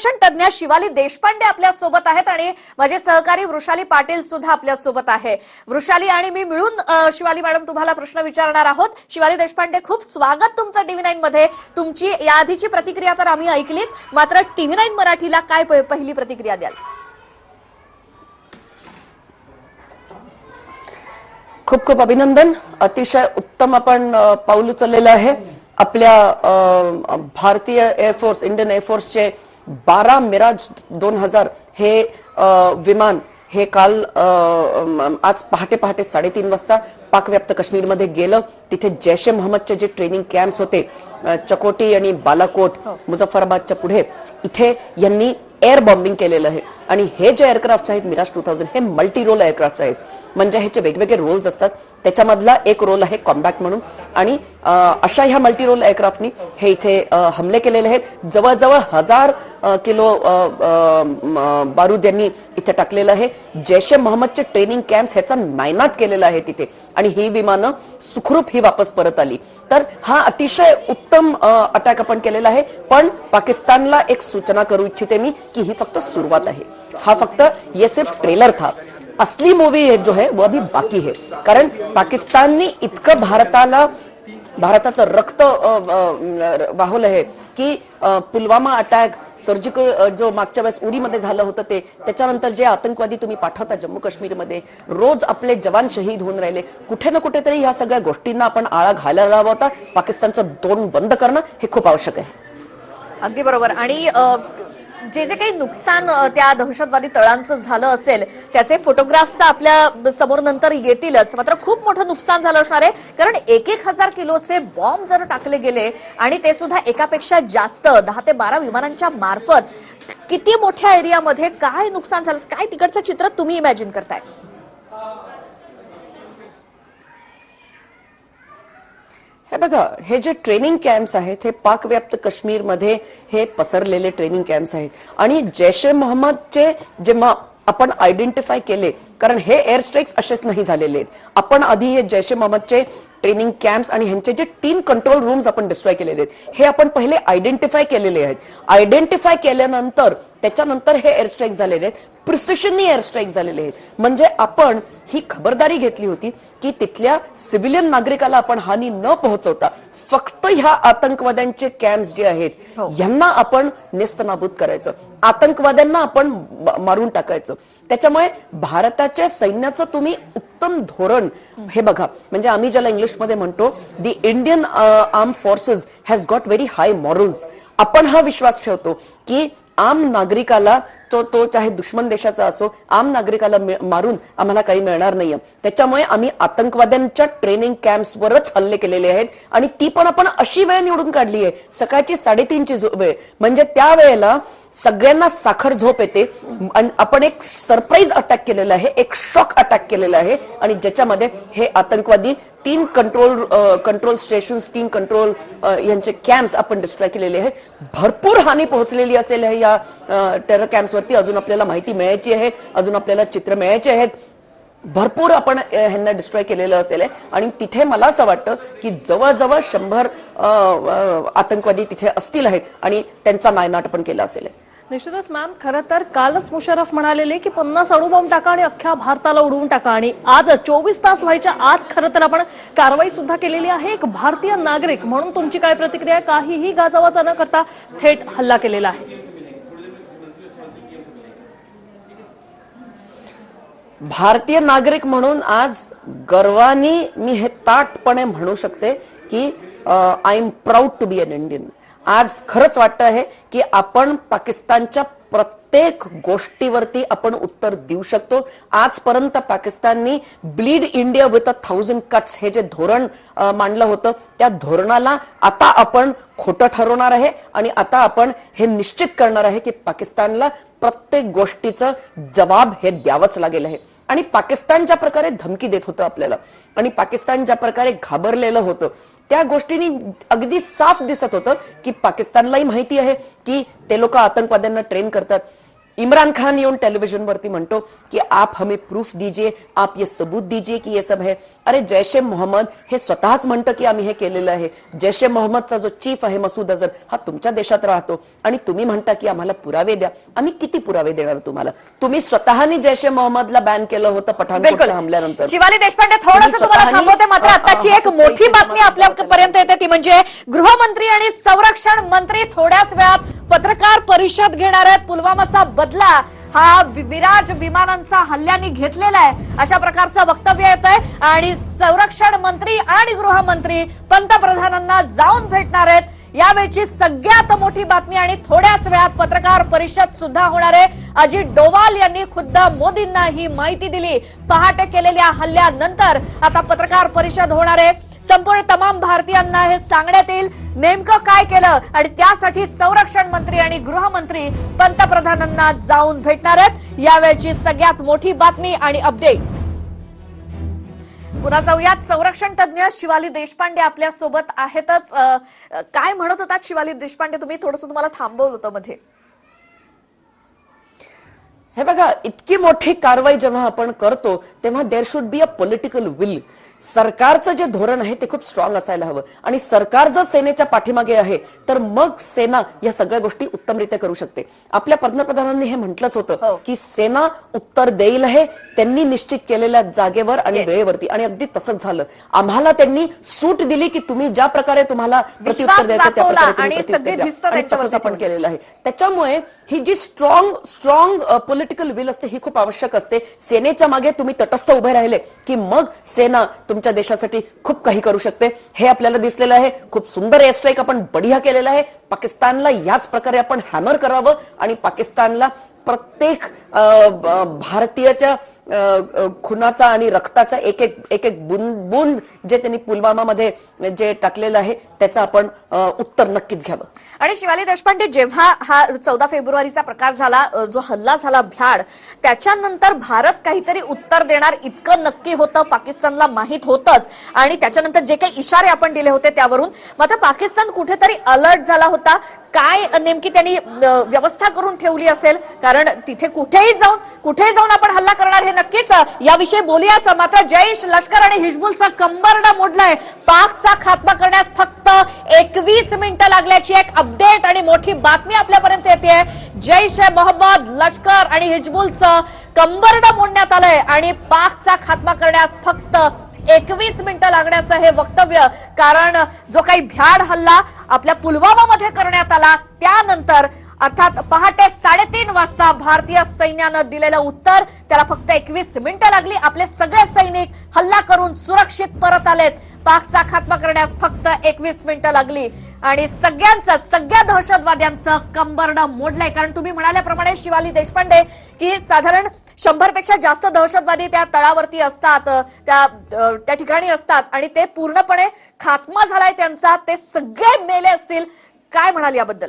संरक्षण तज्ञ शिवाली देशपांडे आपल्यासोबत आहेत आणि माझे सहकारी वृषाली पाटील सुद्धा आपल्यासोबत आहे. वृषाली आणि मी मिळून शिवाली मॅडम तुम्हाला प्रश्न विचारणार आहोत. शिवाली देशपांडे खूप स्वागत तुमचं टीव्ही नाईन मध्ये. तुमची याआधीची प्रतिक्रिया तर आम्ही ऐकलीच मात्र टीव्ही नाईन मराठीला काय पहिली प्रतिक्रिया द्याल? खूप खूप अभिनंदन. अतिशय उत्तम आपण पाऊल उचललेलं आहे. आपल्या भारतीय एअरफोर्स इंडियन एअरफोर्सचे बारा मिराज दोन हजार हे विमान हे काल आज पहाटे पहाटे साडेतीन वाजता पाकव्याप्त काश्मीरमध्ये गेलं. तिथे जैश ए मोहम्मदचे जे ट्रेनिंग कॅम्प्स होते चकोटी आणि बालाकोट मुझफ्फराबादच्या पुढे इथे यांनी एअर बॉम्बिंग केलेलं आहे. आणि हे जे एअरक्राफ्ट आहेत मिराज टू थाउजंड हे मल्टी रोल एअरक्राफ्ट आहेत. म्हणजे ह्याचे वेगवेगळे रोल्स असतात. त्याच्यामधला एक रोल आहे कॉम्बॅक्ट म्हणून. आणि अशा ह्या मल्टी रोल एअरक्राफ्टनी हे इथे हमले केलेले आहेत. जवळजवळ हजार किलो अं, अं, बारूद यांनी इथे टाकलेलं आहे. जैश ए मोहम्मदचे ट्रेनिंग कॅम्प ह्याचा नायनाट केलेला आहे तिथे. आणि ही विमानं सुखरूप ही वापस परत आली. तर हा अतिशय उत्तम अटॅक आपण केलेला आहे. पण पाकिस्तानला एक सूचना करू इच्छिते मी की ही फक्त सुरुवात आहे. हा फक्त ये सिर्फ ट्रेलर था. असली मूवी जो है वो अभी बाकी है. कारण पाकिस्ताननी इतकं भारताला भारताचं रक्त अ, वाहवलं आहे की पुलवामा अटॅक सर्जिकल जो मागच्या वेळेस उरीमध्ये झालं होतं ते त्याच्यानंतर जे आतंकवादी तुम्ही पाठवता जम्मू काश्मीरमध्ये रोज आपले जवान शहीद होऊन राहिले. कुठे ना कुठेतरी ह्या सगळ्या गोष्टींना आपण आळा घालायला हवा होता. पाकिस्तानचं दोन बंद करणं हे खूप आवश्यक आहे. अगदी बरोबर. आणि जे जे काही नुकसान त्या दहशतवादी तळांचं झालं असेल त्याचे फोटोग्राफ्स आपल्यासमोर नंतर येतीलच. मात्र खूप मोठं नुकसान झालं असणार आहे. कारण एक एक हजार किलोचे बॉम्ब जर टाकले गेले आणि ते सुद्धा एकापेक्षा जास्त दहा ते बारा विमानांच्या मार्फत किती मोठ्या एरियामध्ये काय नुकसान झालं? काय तिकडचं चित्र तुम्ही इमॅजिन करताय? हे बघा हे जे ट्रेनिंग कॅम्प्स आहेत हे पाकव्याप्त काश्मीरमध्ये हे पसरलेले ट्रेनिंग कॅम्प्स आहेत. आणि जैश ए मोहम्मदचे जेव्हा आपण आयडेंटिफाय केले कारण हे एअर स्ट्राईक्स असेच नाही झालेले आहेत. आपण आधी हे जैश ए मोहम्मदचे ट्रेनिंग कॅम्प्स आणि ह्यांचे जे तीन कंट्रोल रूम्स आपण डिस्ट्रॉय केलेले आहेत हे आपण पहिले आयडेंटिफाय केलेले आहेत. आयडेंटिफाय केल्यानंतर त्याच्यानंतर हे एअर स्ट्राईक झालेले आहेत. प्रिसिशननी एअर स्ट्राईक झालेले आहेत. म्हणजे आपण ही खबरदारी घेतली होती की तिथल्या सिव्हिलियन नागरिकाला आपण हानी न पोहोचवता फक्त ह्या आतंकवाद्यांचे कॅम्प्स जे आहेत यांना आपण नेस्तनाबूत करायचं. आतंकवाद्यांना आपण मारून टाकायचं. त्याच्यामुळे भारताच्या सैन्याचं तुम्ही उत्तम धोरण हे बघा. म्हणजे आम्ही ज्याला इंग्लिशमध्ये म्हणतो the Indian arm forces has got very high morals आपण हा विश्वास ठेवतो की आम नागरिकाला तो तो चाहे दुश्मन देशाचा असो आम नागरिकाला मारून आम्हाला काही मिळणार नाहीये. त्याच्यामुळे आम्ही आतंकवाद्यांच्या ट्रेनिंग कॅम्प्सवरच हल्ले केलेले आहेत आणि ती पण आपण अशी वेळ निवडून काढली आहे सकाळची साडेतीनची वेळ. म्हणजे त्या वेळेला सगळ्यांना साखर झोप येते. आपण एक सरप्राईज अटॅक केलेला आहे एक शॉक अटॅक केलेला आहे आणि ज्याच्यामध्ये हे आतंकवादी तीन कंट्रोल कंट्रोल स्टेशन तीन कंट्रोल यांचे कॅम्प्स आपण डिस्ट्रॉय केलेले आहेत. भरपूर हानी पोहोचलेली असेल हे या टेरर कॅम्प्सवरती अजून आपल्याला माहिती मिळायची आहे अजून आपल्याला चित्र मिळायचे आहेत. भरपूर आपण ह्यांना डिस्ट्रॉय केलेलं असेल आणि तिथे मला असं वाटतं की जवळजवळ शंभर आतंकवादी तिथे असतील आहेत आणि त्यांचा नायनाट पण केला असेल निश्चितच मॅम खरं तर कालच मुशरफ म्हणालेले की पन्नास अणुबॉम्ब टाका आणि अख्ख्या भारताला उडवून टाका. आणि आज चोवीस तास व्हायच्या आत खरं तर आपण कारवाई सुद्धा केलेली आहे. एक भारतीय नागरिक म्हणून तुमची काय प्रतिक्रिया काहीही गाजावाजा न करता थेट हल्ला केलेला आहे. भारतीय नागरिक म्हणून आज गर्वानी मी हे ताटपणे म्हणू शकते की I am proud to be an Indian आज खरंच वाटतं आहे की आपण पाकिस्तानच्या प्रत्येक प्रत्येक गोष्टीवरती आपण उत्तर देऊ शकतो. आजपर्यंत पाकिस्ताननी bleed India with a thousand cuts हे जे धोरण मांडलं होतं त्या धोरणाला आता आपण खोटं ठरवणार आहे आणि आता आपण हे निश्चित करणार आहे की पाकिस्तानला प्रत्येक गोष्टीचं जबाब हे द्यावंच लागेल आहे. आणि पाकिस्तान ज्या प्रकारे धमकी देत होतं आपल्याला आणि पाकिस्तान ज्या प्रकारे घाबरलेलं होतं त्या गोष्टींनी अगदी साफ दिसत होतं की पाकिस्तानलाही माहिती आहे की ते लोक आतंकवाद्यांना ट्रेन करतात. इमरान खान येऊन टेलिव्हिजनवरती म्हणतो की आप हमें प्रूफ दीजिए आप ये सबूत दीजिए की ये सब है। अरे जैश ए मोहम्मद हे स्वतःच म्हणतं की आम्ही हे केलेलं आहे. जैश ए मोहम्मदचा जो चीफ आहे मसूद अझर हा तुमच्या देशात राहतो. आणि तुम्ही म्हणता की आम्हाला पुरावे द्या. आम्ही किती पुरावे देणार तुम्हाला? तुम्ही स्वतःनी जैश ए मोहम्मदला बॅन केलं होतं पठाणकोटच्या हमल्यानंतर. शिवाली देशपांडे थोडस तुम्ही तुम्हाला थांबवते मात्र आताची एक मोठी बातमी आपल्यापर्यंत येते ती म्हणजे गृहमंत्री आणि संरक्षण मंत्री थोड्याच वेळात पत्रकार परिषद घेणार आहेत पुलवामाचा बदला हा वि- विराज विमानांचा हल्ल्याने घेतलेला आहे. अशा प्रकारचं वक्तव्य येत आहे. आणि संरक्षण मंत्री आणि गृहमंत्री पंतप्रधानांना जाऊन भेटणार आहेत. यावेळची सगळ्यात मोठी बातमी आणि थोड्याच वेळात पत्रकार परिषद सुद्धा होणार आहे. अजित डोवाल यांनी खुद्द मोदींना ही माहिती दिली. पहाटे केलेल्या हल्ल्यानंतर आता पत्रकार परिषद होणार आहे. संपूर्ण तमाम भारतीयांना हे सांगण्यात येईल. नेमकं काय केलं? आणि त्यासाठी संरक्षण मंत्री आणि गृहमंत्री पंतप्रधानांना जाऊन भेटणार आहेत. यावेळची सगळ्यात मोठी बातमी आणि अपडेट पुन्हा जाऊयात. संरक्षण तज्ञ शिवाली देशपांडे आपल्यासोबत आहेतच. काय म्हणत होतात शिवाली देशपांडे? तुम्ही थोडस तुम्हाला थांबवलं होतं मध्ये. हे बघा इतकी मोठी कारवाई जेव्हा आपण करतो तेव्हा there should be a political will सरकारचं जे धोरण आहे ते खूप स्ट्रॉंग असायला हवं. आणि सरकार जर सेनेच्या पाठीमागे आहे तर मग सेना या सगळ्या गोष्टी उत्तमरित्या करू शकते. आपल्या पंतप्रधानांनी हे म्हटलंच हो. होतं की सेना उत्तर देईल हे त्यांनी निश्चित केलेल्या जागेवर आणि. वेळेवरती. आणि अगदी तसंच झालं. आम्हाला त्यांनी सूट दिली की तुम्ही ज्या प्रकारे तुम्हाला प्रत्युत्तर द्यायचं त्या प्रकारे तसंच आपण. केलेलं आहे. त्याच्यामुळे ही जी स्ट्रॉंग स्ट्रॉंग पॉलिटिकल विल असते ही खूप आवश्यक असते. सेनेच्या मागे तुम्ही तटस्थ उभे राहिले की मग सेना तुमच्या देशासाठी खूप काही करू शकते. हे आपल्याला दिसलेलं आहे. खूप सुंदर एअर स्ट्राईक आपण बढिया केलेला आहे. पाकिस्तानला याच प्रकारे आपण हॅमर करावं आणि पाकिस्तानला प्रत्येक भारतीयच्या भारतीयाच्या खुनाचा आणि रक्ताचा एक एक एक एक बुंद बुंद जे त्यांनी पुलवामामध्ये जे टाकलेलं आहे त्याचं आपण उत्तर नक्कीच घ्यावं. आणि शिवाली देशपांडे जेव्हा हा चौदा फेब्रुवारीचा प्रकार झाला जो हल्ला झाला भ्याड त्याच्यानंतर भारत काहीतरी उत्तर देणार इतकं नक्की होतं पाकिस्तानला माहीत होतंच. आणि त्याच्यानंतर जे काही इशारे आपण दिले होते त्यावरून मात्र पाकिस्तान कुठेतरी अलर्ट झाला होता. काय नेमकी त्यांनी व्यवस्था करून ठेवली असेल? कारण तिथे कुठेही जाऊन कुठेही जाऊन आपण हल्ला करणार हे नक्कीच याविषयी बोलूयाच. मात्र जैश लष्कर आणि हिजबुलचा कंबरडा मोडलाय. पाकचा खात्मा करण्यास फक्त एकवीस मिनिटं लागल्याची एक अपडेट आणि मोठी बातमी आपल्यापर्यंत येते जैश ए मोहम्मद लष्कर आणि हिजबुलचं कंबरडा मोडण्यात आलंय आणि पाकचा खात्मा करण्यास फक्त एकवीस मिनिटं लागण्याचं हे वक्तव्य कारण जो काही भ्याड हल्ला आपल्या पुलवामामध्ये करण्यात आला त्यानंतर अर्थात पहाटे साडेतीन वाजता भारतीय सैन्यानं दिलेलं उत्तर त्याला फक्त एकवीस मिनिटं लागली. आपले सगळे सैनिक हल्ला करून सुरक्षित परत आलेत. पाकचा खात्मा करण्यास फक्त एकवीस मिनिटं लागली. आणि सगळ्यांचं सगळ्या दहशतवाद्यांचं कंबरडं मोडलंय. कारण तुम्ही म्हणाल्याप्रमाणे शिवाली देशपांडे की साधारण शंभरपेक्षा जास्त दहशतवादी त्या तळावरती असतात त्या त्या ठिकाणी असतात. आणि ते पूर्णपणे खात्मा झालाय त्यांचा. ते सगळे मेले असतील. काय म्हणाल याबद्दल?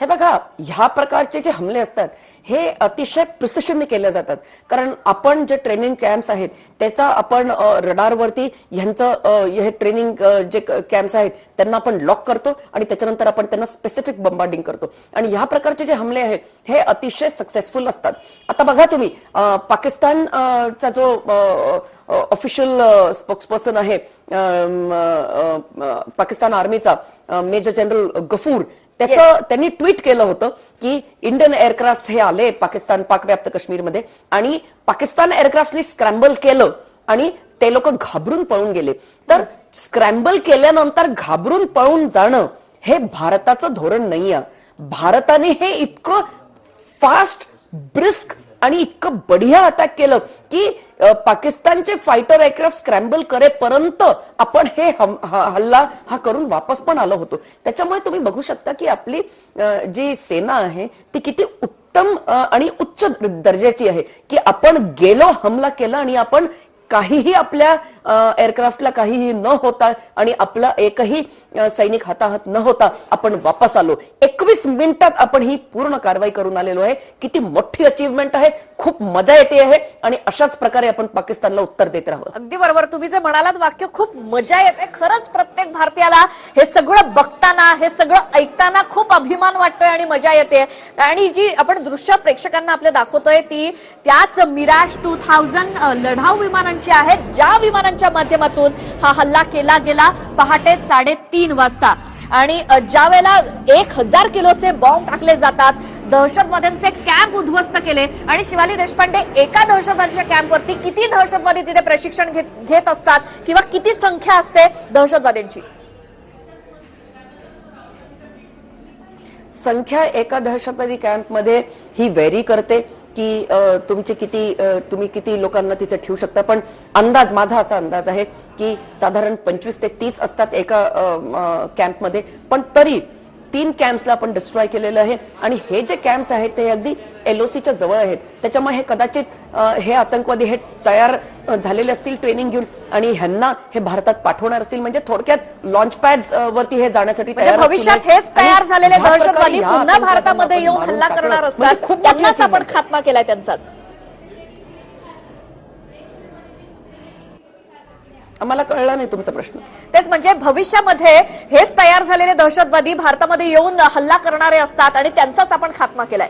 हे बघा ह्या प्रकारचे जे हमले असतात हे अतिशय प्रिसिशनने केले जातात. कारण आपण जे ट्रेनिंग कॅम्प्स आहेत त्याचा आपण रडारवरती ह्यांचं हे ट्रेनिंग जे कॅम्प्स आहेत त्यांना आपण लॉक करतो आणि त्याच्यानंतर आपण त्यांना स्पेसिफिक बंबार्डिंग करतो. आणि ह्या प्रकारचे जे हमले आहेत हे अतिशय सक्सेसफुल असतात. आता बघा तुम्ही पाकिस्तानचा पाकिस्तान चा जो ऑफिशियल स्पोक्सपर्सन आहे पाकिस्तान आर्मीचा मेजर जनरल गफूर त्याचं त्यांनी ट्विट केलं होतं की इंडियन एअरक्राफ्ट हे आले पाकिस्तान पाकव्याप्त काश्मीरमध्ये आणि पाकिस्तान एअरक्राफ्टनी स्क्रॅम्बल केलं आणि ते लोक घाबरून पळून गेले. तर स्क्रॅम्बल केल्यानंतर घाबरून पळून जाणं हे भारताचं धोरण नाही आहे भारताने हे इतकं फास्ट ब्रिस्क आणि इतकं बढिया अटॅक केलं की पाकिस्तानचे फायटर एअरक्राफ्ट स्क्रॅम्बल करेपर्यंत आपण हे हल्ला हा करून वापस पण आलो होतो. त्याच्यामुळे तुम्ही बघू शकता की आपली जी सेना आहे ती किती उत्तम आणि उच्च दर्जाची आहे. की आपण गेलो हमला केला आणि आपण काहीही आपल्या एअरक्राफ्टला काहीही न होता आणि आपला एकही सैनिक हाताहात न होता आपण वापस आलो. एकवीस मिनिटात आपण ही पूर्ण कारवाई करून आलेलो आहे. किती मोठी अचीवमेंट आहे. खूप मजा येते आहे आणि अशाच प्रकारे आपण पाकिस्तानला उत्तर देत राहावं. अगदी बरोबर. तुम्ही जे म्हणालात वाक्य खूप मजा येते. खरंच प्रत्येक भारतीयाला हे सगळं बघताना हे सगळं ऐकताना खूप अभिमान वाटतोय आणि मजा येते. आणि जी आपण दृश्य प्रेक्षकांना आपल्या दाखवतोय ती त्याच मिराज टू थाउजंड लढाऊ विमानांची आहेत. ज्या विमानांच्या माध्यमातून हा हल्ला केला गेला पहाटे साडेतीन वाजता. आणि ज्या वेळेला एक हजार किलोचे बॉम्ब टाकले जातात दहशतवाद्यांचे कॅम्प उद्ध्वस्त केले. आणि शिवाली देशपांडे एका दहशतवाद्याच्या कॅम्पवरती किती दहशतवादी तिथे प्रशिक्षण घेत घेत असतात किंवा किती संख्या असते दहशतवाद्यांची? संख्या एका दहशतवादी कॅम्पमध्ये ही व्हेरी करते की तुमचे किती तुम्ही किती लोकांना तिथे ठेवू शकता. पण अंदाज माझा असा अंदाज आहे की साधारण पंचवीस ते तीस असतात एका कॅम्पमध्ये पण तरी तीन कॅम्प्सला आपण डिस्ट्रॉय केलेलं आहे. आणि हे जे कॅम्प्स आहेत ते अगदी एलओसीच्या जवळ आहेत. त्याच्यामुळे हे कदाचित हे आतंकवादी हे तयार झालेले असतील ट्रेनिंग घेऊन. आणि ह्यांना हे भारतात पाठवणार असतील. म्हणजे थोडक्यात लॉन्च पॅड वरती हे जाण्यासाठी म्हणजे. भविष्यात हेच तयार झालेले दहशतवादी पुन्हा भारतामध्ये येऊन हल्ला करणार म्हणजे असतात. खूप मोठी त्यांनाच आपण. खात्मा केलाय त्यांचाच. आम्हाला कळला नाही तुमचा प्रश्न. तेच म्हणजे भविष्यामध्ये हेच तयार झालेले दहशतवादी भारतामध्ये येऊन हल्ला करणारे असतात आणि त्यांचाच आपण खात्मा केलाय.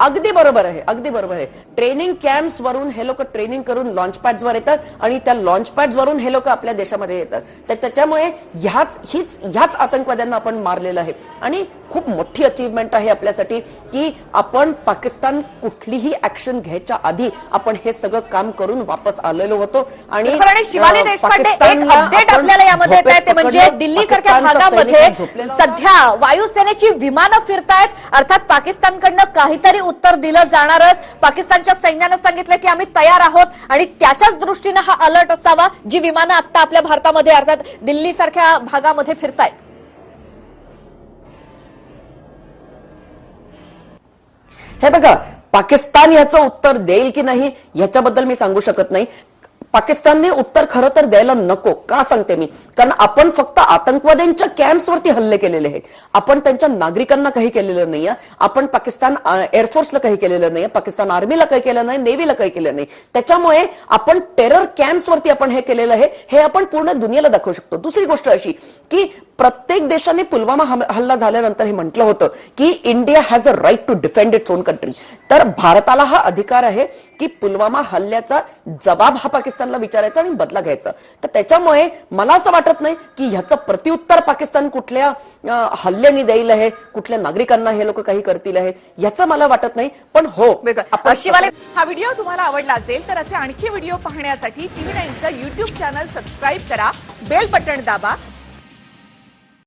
अगदी बरोबर आहे अगदी बरोबर आहे. ट्रेनिंग कॅम्प्स वरून हे लोक ट्रेनिंग करून लॉन्च पॅड्स वर येतात आणि त्या लॉन्च पॅड्स वरून हे लोक आपल्या देशामध्ये येतात. तर त्याच्यामुळे ह्याच हीच ह्याच आतंकवाद्यांना आपण मारलेलं आहे. आणि खूप मोठी अचीवमेंट आहे आपल्यासाठी की आपण पाकिस्तान कुठलीही ऍक्शन घ्यायच्या आधी आपण हे सगळं काम करून वापस आलेलो होतो. आणि शिवाली देशपांडे एक अपडेट आपल्याला यामध्ये येत आहे ते म्हणजे दिल्ली सारख्या भागामध्ये. सध्या वायुसेनेची विमानं फिरतायत अर्थात पाकिस्तानकडनं काहीतरी उत्तर दिलं जाणारच. पाकिस्तानच्या सैन्यानं सांगितलं की आम्ही तयार आहोत आणि त्याच्याच दृष्टीनं हा अलर्ट असावा जी विमानं आता आपल्या भारतामध्ये अर्थात दिल्लीसारख्या भागामध्ये फिरतायत. हे बघा पाकिस्तान याचं उत्तर देईल की नाही याच्याबद्दल मी सांगू शकत नाही. पाकिस्तानने उत्तर खरं तर द्यायला नको. का सांगते मी? कारण आपण फक्त आतंकवाद्यांच्या कॅम्प्सवरती हल्ले केलेले आहेत. आपण त्यांच्या नागरिकांना काही केलेलं नाहीये. आपण पाकिस्तान एअरफोर्सला काही केलेलं नाही पाकिस्तान आर्मीला काही केलं नाही. नेव्हीला काही केलं नाही. त्याच्यामुळे आपण टेरर कॅम्प्सवरती आपण हे केलेलं आहे. हे आपण पूर्ण दुनियेला दाखवू शकतो. दुसरी गोष्ट अशी की प्रत्येक देशाने पुलवामा हल्ला झाल्यानंतर हे म्हटलं होतं की India has a right to defend its own country तर भारताला हा अधिकार आहे की पुलवामा हल्ल्याचा जबाब हा पाकिस्तानला विचारायचा आणि बदला घ्यायचा. तर त्याच्यामुळे मला असं वाटत नाही की ह्याचं प्रत्युत्तर पाकिस्तान कुठल्या हल्ल्याने देईल आहे कुठल्या नागरिकांना हे लोक काही करतील आहे याचं मला वाटत नाही. पण हो हा व्हिडिओ तुम्हाला आवडला असेल तर असे आणखी व्हिडिओ पाहण्यासाठी टीव्ही नाईनचं युट्यूब चॅनल सबस्क्राईब करा बेल बटण दाबा